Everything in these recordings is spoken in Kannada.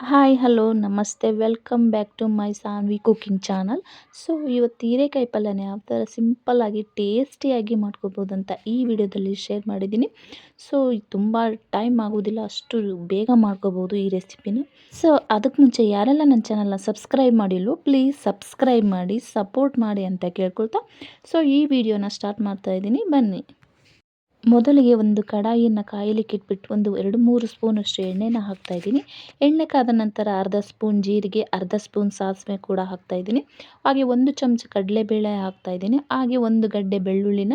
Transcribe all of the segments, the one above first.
ಹಾಯ್ ಹಲೋ ನಮಸ್ತೆ. Welcome back to my Sanvi cooking channel so ಇವತ್ತು ಹೀರೆಕಾಯಿ ಪಲ್ಯನ ಯಾವ ಥರ ಸಿಂಪಲ್ಲಾಗಿ ಟೇಸ್ಟಿಯಾಗಿ ಮಾಡ್ಕೋಬೋದು ಅಂತ ಈ ವಿಡಿಯೋದಲ್ಲಿ ಶೇರ್ ಮಾಡಿದ್ದೀನಿ. ಸೊ ತುಂಬ ಟೈಮ್ ಆಗೋದಿಲ್ಲ, ಅಷ್ಟು ಬೇಗ ಮಾಡ್ಕೋಬೋದು ಈ ರೆಸಿಪಿನ ಸೊ ಅದಕ್ಕೆ ಮುಂಚೆ ಯಾರೆಲ್ಲ ನನ್ನ ಚಾನಲ್ನ ಸಬ್ಸ್ಕ್ರೈಬ್ ಮಾಡಿಲ್ವೋ ಪ್ಲೀಸ್ ಸಬ್ಸ್ಕ್ರೈಬ್ ಮಾಡಿ ಸಪೋರ್ಟ್ ಮಾಡಿ ಅಂತ ಕೇಳ್ಕೊಳ್ತಾ. ಸೊ ಈ ವಿಡಿಯೋನ ಸ್ಟಾರ್ಟ್ ಮಾಡ್ತಾ ಇದ್ದೀನಿ. ಬನ್ನಿ. ಮೊದಲಿಗೆ ಒಂದು ಕಡಾಯಿಯನ್ನು ಕಾಯಲಿಕ್ಕೆ ಇಟ್ಬಿಟ್ಟು ಒಂದು ಎರಡು ಮೂರು ಸ್ಪೂನಷ್ಟು ಎಣ್ಣೆನ ಹಾಕ್ತಾಯಿದ್ದೀನಿ ಎಣ್ಣೆ ಕಾದ ನಂತರ ಅರ್ಧ ಸ್ಪೂನ್ ಜೀರಿಗೆ, ಅರ್ಧ ಸ್ಪೂನ್ ಸಾಸಿವೆ ಕೂಡ ಹಾಕ್ತಾಯಿದ್ದೀನಿ ಹಾಗೆ ಒಂದು ಚಮಚ ಕಡಲೆಬೇಳೆ ಹಾಕ್ತಾಯಿದ್ದೀನಿ ಹಾಗೆ ಒಂದು ಗಡ್ಡೆ ಬೆಳ್ಳುಳ್ಳಿನ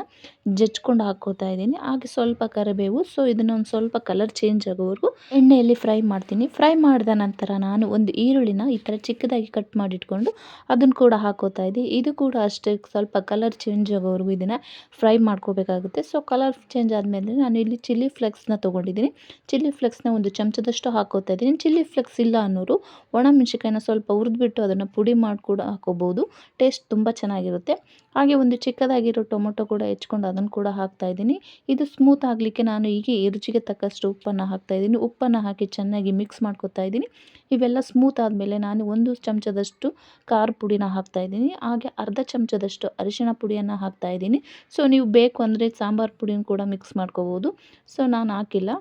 ಜಜ್ಕೊಂಡು ಹಾಕೋತಾ ಇದ್ದೀನಿ. ಹಾಗೆ ಸ್ವಲ್ಪ ಕರಿಬೇವು. ಸೊ ಇದನ್ನು ಒಂದು ಸ್ವಲ್ಪ ಕಲರ್ ಚೇಂಜ್ ಆಗೋವರೆಗೂ ಎಣ್ಣೆಯಲ್ಲಿ ಫ್ರೈ ಮಾಡ್ತೀನಿ. ಫ್ರೈ ಮಾಡಿದ ನಂತರ ನಾನು ಒಂದು ಈರುಳ್ಳಿನ ಈ ಥರ ಚಿಕ್ಕದಾಗಿ ಕಟ್ ಮಾಡಿಟ್ಕೊಂಡು ಅದನ್ನು ಕೂಡ ಹಾಕೋತಾ ಇದ್ದೀನಿ. ಇದು ಕೂಡ ಅಷ್ಟೇ ಸ್ವಲ್ಪ ಕಲರ್ ಚೇಂಜ್ ಆಗೋವರೆಗೂ ಇದನ್ನು ಫ್ರೈ ಮಾಡ್ಕೋಬೇಕಾಗುತ್ತೆ. ಸೊ ಕಲರ್ ಚೇಂಜ್ ಆದಮೇಲೆ ನಾನು ಇಲ್ಲಿ ಚಿಲ್ಲಿ ಫ್ಲೆಕ್ಸ್ನ ತೊಗೊಂಡಿದ್ದೀನಿ. ಚಿಲ್ಲಿ ಫ್ಲೆಕ್ಸ್ನ ಒಂದು ಚಮಚದಷ್ಟು ಹಾಕೋತಾ ಇದ್ದೀನಿ. ಚಿಲ್ಲಿ ಫ್ಲೆಕ್ಸ್ ಇಲ್ಲ ಅನ್ನೋರು ಒಣಮೆಣ್ಸಿಕಾಯಿನ ಸ್ವಲ್ಪ ಹುರಿದ್ಬಿಟ್ಟು ಅದನ್ನು ಪುಡಿ ಮಾಡಿ ಕೂಡ ಹಾಕೋಬೋದು ಟೇಸ್ಟ್ ತುಂಬ ಚೆನ್ನಾಗಿರುತ್ತೆ. ಹಾಗೆ ಒಂದು ಚಿಕ್ಕದಾಗಿರೋ ಟೊಮೊಟೊ ಕೂಡ ಹೆಚ್ಕೊಂಡು ಅದನ್ನು ಕೂಡ ಹಾಕ್ತಾ ಇದ್ದೀನಿ. ಇದು ಸ್ಮೂತ್ ಆಗಲಿಕ್ಕೆ ನಾನು ಹೀಗೆ ರುಚಿಗೆ ತಕ್ಕಷ್ಟು ಉಪ್ಪನ್ನು ಹಾಕ್ತಾ ಇದ್ದೀನಿ. ಉಪ್ಪನ್ನು ಹಾಕಿ ಚೆನ್ನಾಗಿ ಮಿಕ್ಸ್ ಮಾಡ್ಕೊತಾ ಇದ್ದೀನಿ. ಇವೆಲ್ಲ ಸ್ಮೂತ್ ಆದಮೇಲೆ ನಾನು ಒಂದು ಚಮಚದಷ್ಟು ಖಾರ ಪುಡಿನ ಹಾಕ್ತಾ ಇದ್ದೀನಿ. ಹಾಗೆ ಅರ್ಧ ಚಮಚದಷ್ಟು ಅರಿಶಿಣ ಪುಡಿಯನ್ನು ಹಾಕ್ತಾ ಇದ್ದೀನಿ. ಸೊ ನೀವು ಬೇಕು ಅಂದರೆ ಸಾಂಬಾರು ಪುಡಿನ ಕೂಡ ಮಿಕ್ಸ್ ಮಾಡ್ಕೋಬೋದು. ಸೊ ನಾನು ಹಾಕಿಲ್ಲ.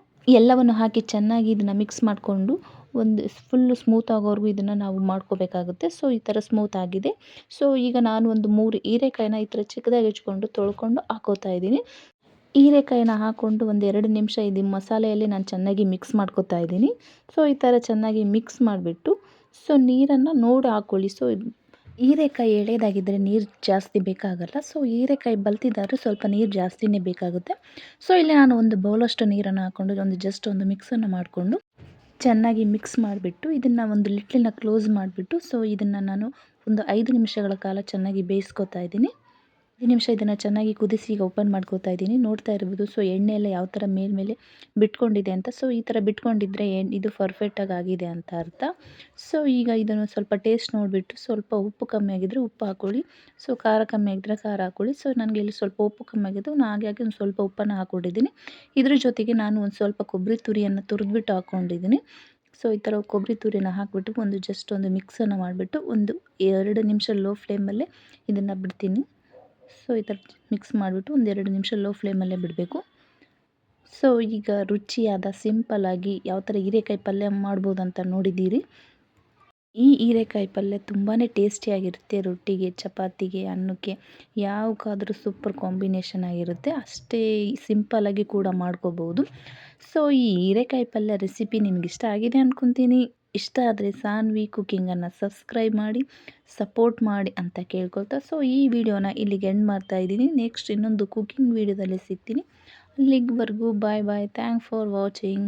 ಎಲ್ಲವನ್ನು ಹಾಕಿ ಚೆನ್ನಾಗಿ ಇದನ್ನು ಮಿಕ್ಸ್ ಮಾಡಿಕೊಂಡು ಒಂದು ಫುಲ್ಲು ಸ್ಮೂತ್ ಆಗೋವರೆಗೂ ಇದನ್ನು ನಾವು ಮಾಡ್ಕೋಬೇಕಾಗುತ್ತೆ. ಸೊ ಈ ಥರ ಸ್ಮೂತ್ ಆಗಿದೆ. ಸೊ ಈಗ ನಾನು ಒಂದು ಮೂರು ಹೀರೆಕಾಯಿನ ಈ ಥರ ಚಿಕ್ಕದಾಗಿ ಹೆಚ್ಕೊಂಡು ತೊಳ್ಕೊಂಡು ಹಾಕೋತಾ ಇದ್ದೀನಿ. ಹೀರೆಕಾಯಿನ ಹಾಕ್ಕೊಂಡು ಒಂದು ಎರಡು ನಿಮಿಷ ಇದು ಮಸಾಲೆಯಲ್ಲಿ ನಾನು ಚೆನ್ನಾಗಿ ಮಿಕ್ಸ್ ಮಾಡ್ಕೋತಾ ಇದ್ದೀನಿ. ಸೊ ಈ ಥರ ಚೆನ್ನಾಗಿ ಮಿಕ್ಸ್ ಮಾಡಿಬಿಟ್ಟು ಸೊ ನೀರನ್ನು ನೋಡಿ ಹಾಕ್ಕೊಳ್ಳಿ ಸೊ ಹೀರೆಕಾಯಿ ಎಳೆಯದಾಗಿದ್ದರೆ ನೀರು ಜಾಸ್ತಿ ಬೇಕಾಗಲ್ಲ. ಸೊ ಹೀರೆಕಾಯಿ ಬಲ್ತಿದ್ದಾದ್ರೂ ಸ್ವಲ್ಪ ನೀರು ಜಾಸ್ತಿನೇ ಬೇಕಾಗುತ್ತೆ. ಸೊ ಇಲ್ಲಿ ನಾನು ಒಂದು ಬೌಲಷ್ಟು ನೀರನ್ನು ಹಾಕ್ಕೊಂಡು ಒಂದು ಜಸ್ಟ್ ಒಂದು ಮಿಕ್ಸನ್ನು ಮಾಡಿಕೊಂಡು ಚೆನ್ನಾಗಿ ಮಿಕ್ಸ್ ಮಾಡಿಬಿಟ್ಟು, ಇದನ್ನು ಒಂದು ಲಿಟ್ಲಿನ ಕ್ಲೋಸ್ ಮಾಡಿಬಿಟ್ಟು ಸೊ ಇದನ್ನು ನಾನು ಒಂದು ಐದು ನಿಮಿಷಗಳ ಕಾಲ ಚೆನ್ನಾಗಿ ಬೇಯಿಸ್ಕೊತಾ ಇದ್ದೀನಿ. ಐದು ನಿಮಿಷ ಇದನ್ನು ಚೆನ್ನಾಗಿ ಕುದಿಸಿ ಈಗ ಓಪನ್ ಮಾಡ್ಕೋತಾ ಇದ್ದೀನಿ. ನೋಡ್ತಾ ಇರ್ಬೋದು ಸೊ ಎಣ್ಣೆ ಎಲ್ಲ ಯಾವ ಥರ ಮೇಲ್ಮೇಲೆ ಬಿಟ್ಕೊಂಡಿದೆ ಅಂತ. ಸೊ ಈ ಥರ ಬಿಟ್ಕೊಂಡಿದ್ರೆ ಎಣ್ಣೆ ಇದು ಪರ್ಫೆಕ್ಟಾಗಿ ಆಗಿದೆ ಅಂತ ಅರ್ಥ. ಸೊ ಈಗ ಇದನ್ನು ಸ್ವಲ್ಪ ಟೇಸ್ಟ್ ನೋಡಿಬಿಟ್ಟು ಸ್ವಲ್ಪ ಉಪ್ಪು ಕಮ್ಮಿ ಆಗಿದ್ದರೆ ಉಪ್ಪು ಹಾಕ್ಕೊಳ್ಳಿ ಸೊ ಖಾರ ಕಮ್ಮಿ ಆಗಿದ್ರೆ ಖಾರ ಹಾಕ್ಕೊಳ್ಳಿ ಸೊ ನನಗೆ ಇಲ್ಲಿ ಸ್ವಲ್ಪ ಉಪ್ಪು ಕಮ್ಮಿ ಆಗಿದ್ದು ನಾನು ಹಾಕಿ ಒಂದು ಸ್ವಲ್ಪ ಉಪ್ಪನ್ನು ಹಾಕ್ಕೊಂಡಿದ್ದೀನಿ ಇದ್ರ ಜೊತೆಗೆ ನಾನು ಒಂದು ಸ್ವಲ್ಪ ಕೊಬ್ಬರಿ ತುರಿಯನ್ನು ತುರಿದ್ಬಿಟ್ಟು ಹಾಕ್ಕೊಂಡಿದ್ದೀನಿ ಸೊ ಈ ಥರ ಕೊಬ್ಬರಿ ತುರಿನ ಹಾಕಿಬಿಟ್ಟು ಒಂದು ಜಸ್ಟ್ ಒಂದು ಮಿಕ್ಸನ್ನು ಮಾಡಿಬಿಟ್ಟು ಒಂದು ಎರಡು ನಿಮಿಷ ಲೋ ಫ್ಲೇಮಲ್ಲೇ ಇದನ್ನು ಬಿಡ್ತೀನಿ. ಸೊ ಈ ಥರ ಮಿಕ್ಸ್ ಮಾಡಿಬಿಟ್ಟು ಒಂದೆರಡು ನಿಮಿಷ ಲೋ ಫ್ಲೇಮಲ್ಲೇ ಬಿಡಬೇಕು. ಸೊ ಈಗ ರುಚಿಯಾದ ಸಿಂಪಲ್ಲಾಗಿ ಯಾವ ಥರ ಹೀರೆಕಾಯಿ ಪಲ್ಯ ಮಾಡ್ಬೋದು ಅಂತ ನೋಡಿದ್ದೀರಿ. ಈ ಹೀರೆಕಾಯಿ ಪಲ್ಯ ತುಂಬಾ ಟೇಸ್ಟಿಯಾಗಿರುತ್ತೆ ರೊಟ್ಟಿಗೆ, ಚಪಾತಿಗೆ, ಅನ್ನಕ್ಕೆ ಯಾವಕ್ಕಾದರೂ ಸೂಪರ್ ಕಾಂಬಿನೇಷನ್ ಆಗಿರುತ್ತೆ. ಅಷ್ಟೇ ಸಿಂಪಲ್ಲಾಗಿ ಕೂಡ ಮಾಡ್ಕೋಬೋದು. ಸೊ ಈ ಹೀರೆಕಾಯಿ ಪಲ್ಯ ರೆಸಿಪಿ ನಿಮ್ಗೆ ಇಷ್ಟ ಆಗಿದೆ ಅಂದ್ಕೊತೀನಿ ಇಷ್ಟ ಆದರೆ ಸಾನ್ವಿ ಕುಕ್ಕಿಂಗನ್ನು ಸಬ್ಸ್ಕ್ರೈಬ್ ಮಾಡಿ ಸಪೋರ್ಟ್ ಮಾಡಿ ಅಂತ ಕೇಳ್ಕೊಳ್ತಾ. ಸೊ ಈ ವಿಡಿಯೋನ ಇಲ್ಲಿಗೆ ಎಂಡ್ ಮಾಡ್ತಾ ಇದ್ದೀನಿ. ನೆಕ್ಸ್ಟ್ ಇನ್ನೊಂದು ಕುಕ್ಕಿಂಗ್ ವಿಡಿಯೋದಲ್ಲಿ ಸಿಗ್ತೀನಿ. ಅಲ್ಲಿವರೆಗೂ bye bye thank for watching